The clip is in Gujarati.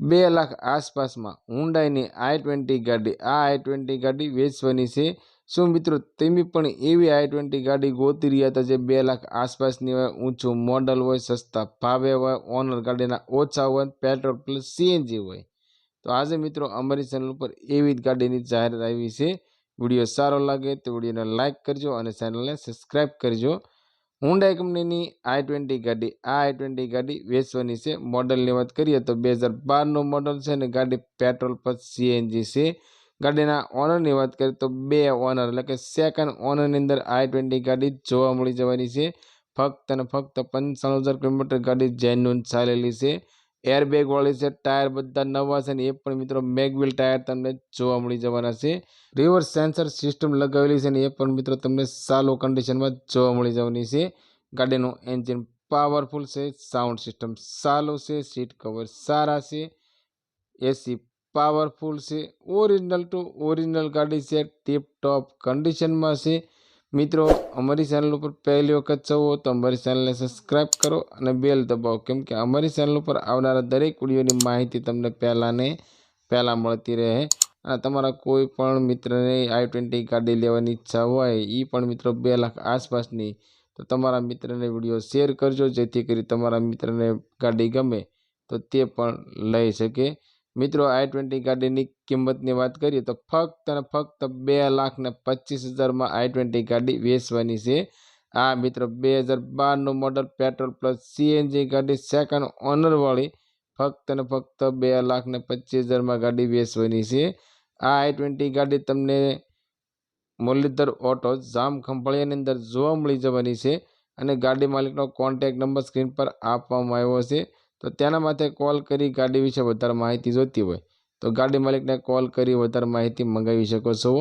બે લાખ આસપાસમાં હુન્ડાઈની આઈ ટ્વેન્ટી ગાડી. આ આઈ ટ્વેન્ટી ગાડી વેચવાની છે. શું મિત્રો તમે પણ એવી આઈ ટ્વેન્ટી ગાડી ગોતી રહ્યા હતા જે બે લાખ આસપાસની હોય, ઊંચું મોડલ હોય, સસ્તા ભાવે હોય, ઓનર ગાડીના ઓછા હોય, પેટ્રોલ પ્લસ સીએનજી હોય? તો આજે મિત્રો અમારી ચેનલ ઉપર એવી જ ગાડીની જાહેરાત આવી છે. વીડિયો સારો લાગે તો વિડીયોને લાઇક કરજો અને ચેનલને સબસ્ક્રાઈબ કરજો. હુન્ડાઈ કંપનીની આઈ ટ્વેન્ટી ગાડી, આ આઈ ટ્વેન્ટી ગાડી વેચવાની છે. મોડલની વાત કરીએ તો બે હજાર બારનું મોડલ છે અને ગાડી પેટ્રોલ પર સીએનજી છે. ગાડીના ઓનરની વાત કરીએ તો બે ઓનર, એટલે કે સેકન્ડ ઓનરની અંદર આઈ ટ્વેન્ટી ગાડી જોવા મળી જવાની છે. ફક્ત અને ફક્ત પંચાણું હજાર કિલોમીટર ગાડી જેન્યુન ચાલેલી છે. એરબેગ વાળી છે ટાયર બધા નવા છે ને એ પણ મિત્રો મેગવિલ ટાયર તમને જોવા મળી જવાના છે. રિવર્સ સેન્સર સિસ્ટમ લગાવેલી છે ને એ પણ મિત્રો તમને સાલો કન્ડિશનમાં જોવા મળી જવાની છે. ગાડીનું એન્જિન પાવરફુલ છે સાઉન્ડ સિસ્ટમ સારું છે સીટ કવર સારા છે એસી પાવરફુલ છે ઓરિજિનલ ટુ ઓરિજિનલ ગાડી છે ટીપ ટોપ કન્ડિશનમાં છે. મિત્રો, અમારી ચેનલ ઉપર પહેલી વખત છો તો અમારી ચેનલને સબસ્ક્રાઈબ કરો અને બેલ દબાવો. કેમ કે અમારી ચેનલ ઉપર આવનારા દરેક વિડીયોની માહિતી તમને પહેલાંને પહેલાં મળતી રહે. અને તમારા કોઈ પણ મિત્રને આઈ ટ્વેન્ટી ગાડી લેવાની ઈચ્છા હોય એ પણ મિત્રો બે લાખ આસપાસની, તો તમારા મિત્રને વીડિયો શેર કરજો, જેથી કરી તમારા મિત્રને ગાડી ગમે, તો તે પણ લઈ શકે. મિત્રો આઈ ટ્વેન્ટી ગાડીની કિંમતની વાત કરીએ તો ફક્ત અને ફક્ત બે લાખ ને પચીસ હજારમાં આઈ ટ્વેન્ટી ગાડી વેચવાની છે. આ મિત્રો, બે હજાર બારનું મોડલ પેટ્રોલ પ્લસ સીએનજી ગાડી સેકન્ડ ઓનરવાળી ફક્ત અને ફક્ત બે લાખ ને પચીસ હજારમાં ગાડી વેચવાની છે. આ આઈ ટ્વેન્ટી ગાડી તમને મુરલીધર ઓટો, જામ ખંભાળિયાની અંદર જોવા મળી જવાની છે અને ગાડી માલિકનો કોન્ટેક નંબર સ્ક્રીન પર આપવામાં આવ્યો છે. તો તેના માટે કોલ કરી ગાડી વિશે વધારે માહિતી જોઈતી હોય તો ગાડી માલિકને કોલ કરી વધારે માહિતી મંગાવી શકો છો.